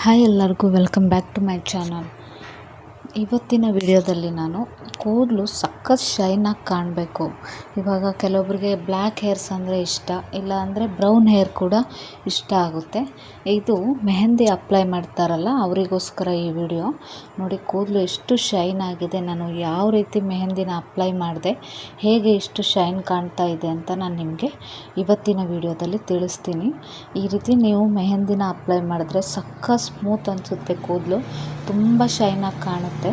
Hi ಎಲ್ಲರಿಗೂ welcome back to my channel ಇವತ್ತಿನ ವಿಡಿಯೋದಲ್ಲಿ ನಾನು ಕೂದಲು ಸಖತ್ ಶೈನಾಗಿ ಕಾಣಬೇಕು. ಇವಾಗ ಕೆಲವೊಬ್ಬರಿಗೆ ಬ್ಲ್ಯಾಕ್ ಹೇರ್ಸ್ ಅಂದರೆ ಇಷ್ಟ, ಇಲ್ಲ ಅಂದರೆ ಬ್ರೌನ್ ಹೇರ್ ಕೂಡ ಇಷ್ಟ ಆಗುತ್ತೆ. ಇದು ಮೆಹಂದಿ ಅಪ್ಲೈ ಮಾಡ್ತಾರಲ್ಲ, ಅವರಿಗೋಸ್ಕರ ಈ ವಿಡಿಯೋ. ನೋಡಿ, ಕೂದಲು ಎಷ್ಟು ಶೈನ್ ಆಗಿದೆ, ನಾನು ಯಾವ ರೀತಿ ಮೆಹಂದಿನ ಅಪ್ಲೈ ಮಾಡಿದೆ, ಹೇಗೆ ಇಷ್ಟು ಶೈನ್ ಕಾಣ್ತಾ ಇದೆ ಅಂತ ನಾನು ನಿಮಗೆ ಇವತ್ತಿನ ವಿಡಿಯೋದಲ್ಲಿ ತಿಳಿಸ್ತೀನಿ. ಈ ರೀತಿ ನೀವು ಮೆಹಂದಿನ ಅಪ್ಲೈ ಮಾಡಿದ್ರೆ ಸಕ್ಕ ಸ್ಮೂತ್ ಅನಿಸುತ್ತೆ ಕೂದಲು, ತುಂಬ ಶೈನಾಗಿ ಕಾಣುತ್ತೆ.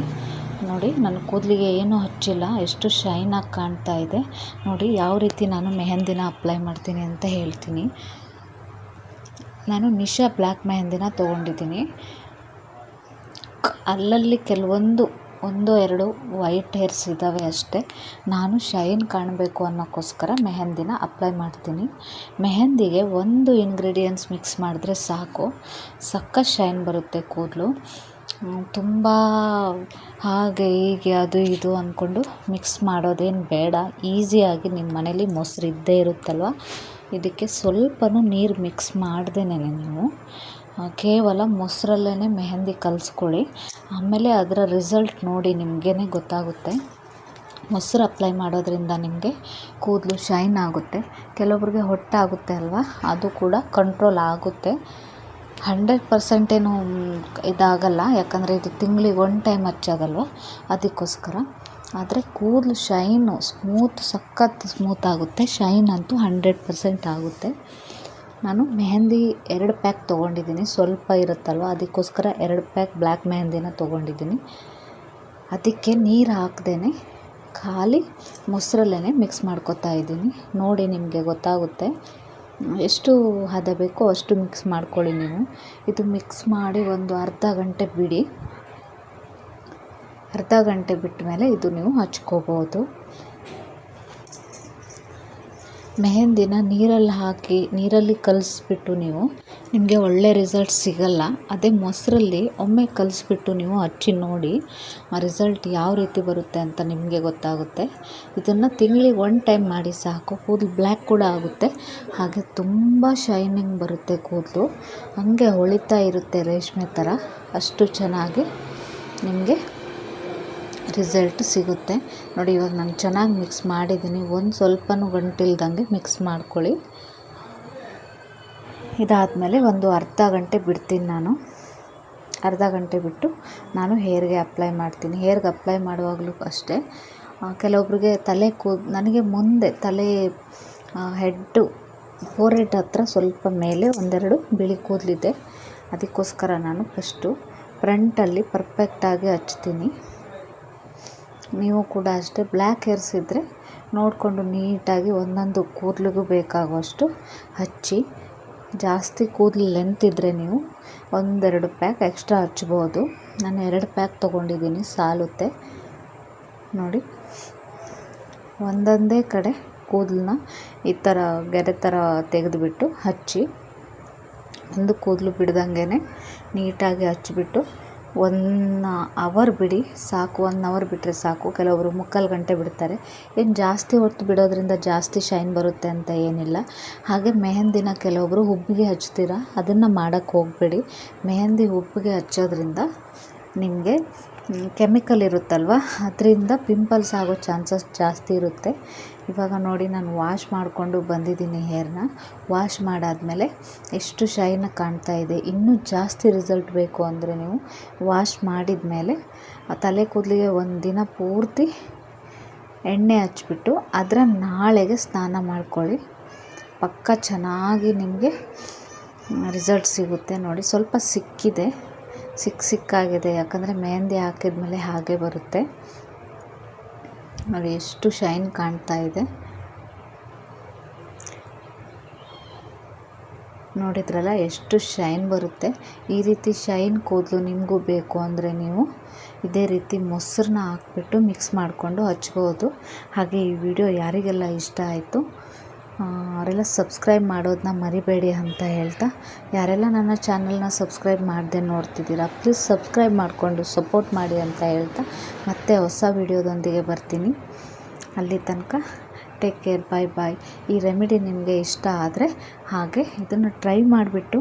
ನೋಡಿ, ನನ್ನ ಕೂದಲಿಗೆ ಏನೂ ಹಚ್ಚಿಲ್ಲ, ಎಷ್ಟು ಶೈನಾಗಿ ಕಾಣ್ತಾ ಇದೆ. ನೋಡಿ, ಯಾವ ರೀತಿ ನಾನು ಮೆಹಂದಿನ ಅಪ್ಲೈ ಮಾಡ್ತೀನಿ ಅಂತ ಹೇಳ್ತೀನಿ. ನಾನು ನಿಶಾ ಬ್ಲ್ಯಾಕ್ ಮೆಹಂದಿನ ತೊಗೊಂಡಿದ್ದೀನಿ. ಅಲ್ಲಲ್ಲಿ ಕೆಲವೊಂದು, ಒಂದು, ಎರಡು ವೈಟ್ ಹೇರ್ಸ್ ಇದ್ದಾವೆ ಅಷ್ಟೇ. ನಾನು ಶೈನ್ ಕಾಣಬೇಕು ಅನ್ನೋಕ್ಕೋಸ್ಕರ ಮೆಹಂದಿನ ಅಪ್ಲೈ ಮಾಡ್ತೀನಿ. ಮೆಹಂದಿಗೆ ಒಂದು ಇಂಗ್ರೀಡಿಯೆಂಟ್ಸ್ ಮಿಕ್ಸ್ ಮಾಡಿದ್ರೆ ಸಾಕು. ಸಕ್ಕ ಶೈನ್ ಬರುತ್ತೆ ಕೂದಲು. ತುಂಬ ಹಾಗೆ ಹೀಗೆ ಅದು ಇದು ಅಂದ್ಕೊಂಡು ಮಿಕ್ಸ್ ಮಾಡೋದೇನು ಬೇಡ. ಈಸಿಯಾಗಿ ನಿಮ್ಮ ಮನೇಲಿ ಮೊಸರು ಇದ್ದೇ ಇರುತ್ತಲ್ವ? ಇದಕ್ಕೆ ಸ್ವಲ್ಪನೂ ನೀರು ಮಿಕ್ಸ್ ಮಾಡ್ದೇನೆ ನೀವು. ಕೇವಲ ಮೊಸರಲ್ಲೇ ಮೆಹಂದಿ ಕಲಿಸ್ಕೊಳ್ಳಿ. ಆಮೇಲೆ ಅದರ ರಿಸಲ್ಟ್ ನೋಡಿ ನಿಮಗೇ ಗೊತ್ತಾಗುತ್ತೆ. ಮೊಸರು ಅಪ್ಲೈ ಮಾಡೋದ್ರಿಂದ ನಿಮಗೆ ಕೂದಲು ಶೈನ್ ಆಗುತ್ತೆ. ಕೆಲವೊಬ್ರಿಗೆ ಹೊಟ್ಟೆ ಆಗುತ್ತೆ ಅಲ್ವಾ? ಅದು ಕೂಡ ಕಂಟ್ರೋಲ್ ಆಗುತ್ತೆ. ಹಂಡ್ರೆಡ್ ಪರ್ಸೆಂಟ್ ಏನು ಇದಾಗಲ್ಲ, ಯಾಕಂದರೆ ಇದು ತಿಂಗಳಿಗೆ ಒನ್ ಟೈಮ್ ಹಚ್ಚೋದಲ್ವ? ಅದಕ್ಕೋಸ್ಕರ. ಆದರೆ ಕೂದಲು ಶೈನು ಸ್ಮೂತ್, ಸಖತ್ ಸ್ಮೂತ್ ಆಗುತ್ತೆ. ಶೈನ್ ಅಂತೂ ಹಂಡ್ರೆಡ್ ಪರ್ಸೆಂಟ್ ಆಗುತ್ತೆ. ನಾನು ಮೆಹಂದಿ ಎರಡು ಪ್ಯಾಕ್ ತೊಗೊಂಡಿದ್ದೀನಿ. ಸ್ವಲ್ಪ ಇರುತ್ತಲ್ವ, ಅದಕ್ಕೋಸ್ಕರ ಎರಡು ಪ್ಯಾಕ್ ಬ್ಲ್ಯಾಕ್ ಮೆಹಂದಿನ ತೊಗೊಂಡಿದ್ದೀನಿ. ಅದಕ್ಕೆ ನೀರು ಹಾಕ್ದೇ ಖಾಲಿ ಮೊಸರಲ್ಲೇ ಮಿಕ್ಸ್ ಮಾಡ್ಕೊತಾ ಇದ್ದೀನಿ. ನೋಡಿ ನಿಮಗೆ ಗೊತ್ತಾಗುತ್ತೆ. ಎಷ್ಟು ಹದ ಬೇಕೋ ಅಷ್ಟು ಮಿಕ್ಸ್ ಮಾಡ್ಕೊಳ್ಳಿ ನೀವು. ಇದು ಮಿಕ್ಸ್ ಮಾಡಿ ಒಂದು ಅರ್ಧ ಗಂಟೆ ಬಿಡಿ. ಅರ್ಧ ಗಂಟೆ ಬಿಟ್ಟ ಮೇಲೆ ಇದು ನೀವು ಹಚ್ಕೋಬೋದು. ಮೆಹಂದಿನ ನೀರಲ್ಲಿ ಹಾಕಿ, ನೀರಲ್ಲಿ ಕಲಿಸ್ಬಿಟ್ಟು ನೀವು ನಿಮಗೆ ಒಳ್ಳೆ ರಿಸಲ್ಟ್ ಸಿಗಲ್ಲ. ಅದೇ ಮೊಸರಲ್ಲಿ ಒಮ್ಮೆ ಕಲಿಸ್ಬಿಟ್ಟು ನೀವು ಹಚ್ಚಿ ನೋಡಿ ಆ ರಿಸಲ್ಟ್ ಯಾವ ರೀತಿ ಬರುತ್ತೆ ಅಂತ ನಿಮಗೆ ಗೊತ್ತಾಗುತ್ತೆ. ಇದನ್ನು ತಿಂಗಳಿಗೆ ಒನ್ ಟೈಮ್ ಮಾಡಿ ಸಾಕು. ಕೂದಲು ಬ್ಲ್ಯಾಕ್ ಕೂಡ ಆಗುತ್ತೆ. ಹಾಗೆ ತುಂಬ ಶೈನಿಂಗ್ ಬರುತ್ತೆ ಕೂದಲು. ಹಾಗೆ ಹೊಳಿತಾ ಇರುತ್ತೆ ರೇಷ್ಮೆ ಥರ. ಅಷ್ಟು ಚೆನ್ನಾಗಿ ನಿಮಗೆ ರಿಸಲ್ಟ್ ಸಿಗುತ್ತೆ. ನೋಡಿ ಇವಾಗ ನಾನು ಚೆನ್ನಾಗಿ ಮಿಕ್ಸ್ ಮಾಡಿದ್ದೀನಿ. ಒಂದು ಸ್ವಲ್ಪನೂ ಗಂಟಿಲ್ದಂಗೆ ಮಿಕ್ಸ್ ಮಾಡ್ಕೊಳ್ಳಿ. ಇದಾದಮೇಲೆ ಒಂದು ಅರ್ಧ ಗಂಟೆ ಬಿಡ್ತೀನಿ ನಾನು. ಅರ್ಧ ಗಂಟೆ ಬಿಟ್ಟು ನಾನು ಹೇರ್ಗೆ ಅಪ್ಲೈ ಮಾಡ್ತೀನಿ. ಹೇರ್ಗೆ ಅಪ್ಲೈ ಮಾಡುವಾಗಲೂ ಅಷ್ಟೇ. ಕೆಲವೊಬ್ರಿಗೆ ತಲೆ ಕೂ, ನನಗೆ ಮುಂದೆ ತಲೆ ಹೆಡ್ಡು ಫೋರೆಡ್ ಹತ್ರ ಸ್ವಲ್ಪ ಮೇಲೆ ಒಂದೆರಡು ಬಿಳಿ ಕೂದಲಿದೆ. ಅದಕ್ಕೋಸ್ಕರ ನಾನು ಫಸ್ಟು ಫ್ರಂಟಲ್ಲಿ ಪರ್ಫೆಕ್ಟಾಗಿ ಹಚ್ತೀನಿ. ನೀವು ಕೂಡ ಅಷ್ಟೇ ಬ್ಲ್ಯಾಕ್ ಹೇರ್ಸ್ ಇದ್ದರೆ ನೋಡಿಕೊಂಡು ನೀಟಾಗಿ ಒಂದೊಂದು ಕೂದಲಿಗೂ ಬೇಕಾಗುವಷ್ಟು ಹಚ್ಚಿ ಜಾಸ್ತಿ ಕೂದಲು ಲೆಂತ್ ಇದ್ದರೆ ನೀವು ಒಂದೆರಡು ಪ್ಯಾಕ್ ಎಕ್ಸ್ಟ್ರಾ ಹಚ್ಬೋದು. ನಾನು ಎರಡು ಪ್ಯಾಕ್ ತೊಗೊಂಡಿದ್ದೀನಿ, ಸಾಲುತ್ತೆ. ನೋಡಿ, ಒಂದೊಂದೇ ಕಡೆ ಕೂದಲನ್ನ ಈ ಥರ ಗೆರೆ ಥರ ತೆಗೆದುಬಿಟ್ಟು ಹಚ್ಚಿ, ಒಂದು ಕೂದಲು ಬಿಡ್ದಂಗೆ ನೀಟಾಗಿ ಹಚ್ಚಿಬಿಟ್ಟು ಒನ್ ಅವರ್ ಬಿಡಿ, ಸಾಕು ಒನ್ ಅವರ್ ಬಿಟ್ಟರೆ ಸಾಕು. ಕೆಲವರು ಮುಕ್ಕಾಲು ಗಂಟೆ ಬಿಡ್ತಾರೆ. ಏನು ಜಾಸ್ತಿ ಹೊತ್ತು ಬಿಡೋದ್ರಿಂದ ಜಾಸ್ತಿ ಶೈನ್ ಬರುತ್ತೆ ಅಂತ ಏನಿಲ್ಲ. ಹಾಗೆ ಮೆಹಂದಿನ ಕೆಲವೊಬ್ಬರು ಹುಬ್ಬಿಗೆ ಹಚ್ತೀರಾ? ಅದನ್ನು ಮಾಡೋಕ್ಕೆ ಹೋಗಬೇಡಿ. ಮೆಹಂದಿ ಹುಬ್ಬಿಗೆ ಹಚ್ಚೋದ್ರಿಂದ ನಿಮಗೆ ಕೆಮಿಕಲ್ ಇರುತ್ತಲ್ವ? ಅದರಿಂದ ಪಿಂಪಲ್ಸ್ ಆಗೋ ಚಾನ್ಸಸ್ ಜಾಸ್ತಿ ಇರುತ್ತೆ. ಇವಾಗ ನೋಡಿ ನಾನು ವಾಶ್ ಮಾಡಿಕೊಂಡು ಬಂದಿದ್ದೀನಿ ಹೇರ್ನ ವಾಶ್ ಮಾಡಾದಮೇಲೆ ಎಷ್ಟು ಶೈನಾಗಿ ಕಾಣ್ತಾ ಇದೆ. ಇನ್ನೂ ಜಾಸ್ತಿ ರಿಸಲ್ಟ್ ಬೇಕು ಅಂದರೆ ನೀವು ವಾಶ್ ಮಾಡಿದ ಮೇಲೆ ತಲೆ ಕೂದಲಿಗೆ ಒಂದು ದಿನ ಪೂರ್ತಿ ಎಣ್ಣೆ ಹಚ್ಬಿಟ್ಟು ಅದರ ನಾಳೆಗೆ ಸ್ನಾನ ಮಾಡ್ಕೊಳ್ಳಿ. ಪಕ್ಕ ಚೆನ್ನಾಗಿ ನಿಮಗೆ ರಿಸಲ್ಟ್ ಸಿಗುತ್ತೆ ನೋಡಿ. ಸ್ವಲ್ಪ ಸಿಕ್ಕಿದೆ. ಸಿಕ್ಕ ಸಿಕ್ಕಾಗಿದೆ. ಯಾಕಂದರೆ ಮೆಹಂದಿ ಹಾಕಿದ್ಮೇಲೆ ಹಾಗೆ ಬರುತ್ತೆ. ನೋಡಿ, ಎಷ್ಟು ಶೈನ್ ಕಾಣ್ತಾ ಇದೆ. ನೋಡಿದ್ರಲ್ಲ, ಎಷ್ಟು ಶೈನ್ ಬರುತ್ತೆ. ಈ ರೀತಿ ಶೈನ್ ಕೂದಲು ನಿಮಗೂ ಬೇಕು ಅಂದರೆ ನೀವು ಇದೇ ರೀತಿ ಮೊಸರನ್ನ ಹಾಕ್ಬಿಟ್ಟು ಮಿಕ್ಸ್ ಮಾಡಿಕೊಂಡು ಹಚ್ಬೋದು. ಹಾಗೆ ಈ ವಿಡಿಯೋ ಯಾರಿಗೆಲ್ಲ ಇಷ್ಟ ಆಯಿತು ಅವರೆಲ್ಲ ಸಬ್ಸ್ಕ್ರೈಬ್ ಮಾಡೋದನ್ನ ಮರಿಬೇಡಿ ಅಂತ ಹೇಳ್ತಾ, ಯಾರೆಲ್ಲ ನನ್ನ ಚಾನಲ್ನ ಸಬ್ಸ್ಕ್ರೈಬ್ ಮಾಡದೆ ನೋಡ್ತಿದ್ದೀರಾ ಪ್ಲೀಸ್ ಸಬ್ಸ್ಕ್ರೈಬ್ ಮಾಡಿಕೊಂಡು ಸಪೋರ್ಟ್ ಮಾಡಿ ಅಂತ ಹೇಳ್ತಾ, ಮತ್ತೆ ಹೊಸ ವಿಡಿಯೋದೊಂದಿಗೆ ಬರ್ತೀನಿ. ಅಲ್ಲಿ ತನಕ ಟೇಕ್ ಕೇರ್ ಬಾಯ್ ಬಾಯ್ ಈ ರೆಮಿಡಿ ನಿಮಗೆ ಇಷ್ಟ ಆದರೆ ಹಾಗೆ ಇದನ್ನು ಟ್ರೈ ಮಾಡಿಬಿಟ್ಟು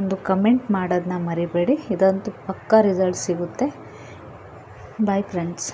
ಒಂದು ಕಮೆಂಟ್ ಮಾಡೋದನ್ನ ಮರಿಬೇಡಿ, ಇದಂತೂ ಪಕ್ಕಾ ರಿಸಲ್ಟ್ ಸಿಗುತ್ತೆ. Bye friends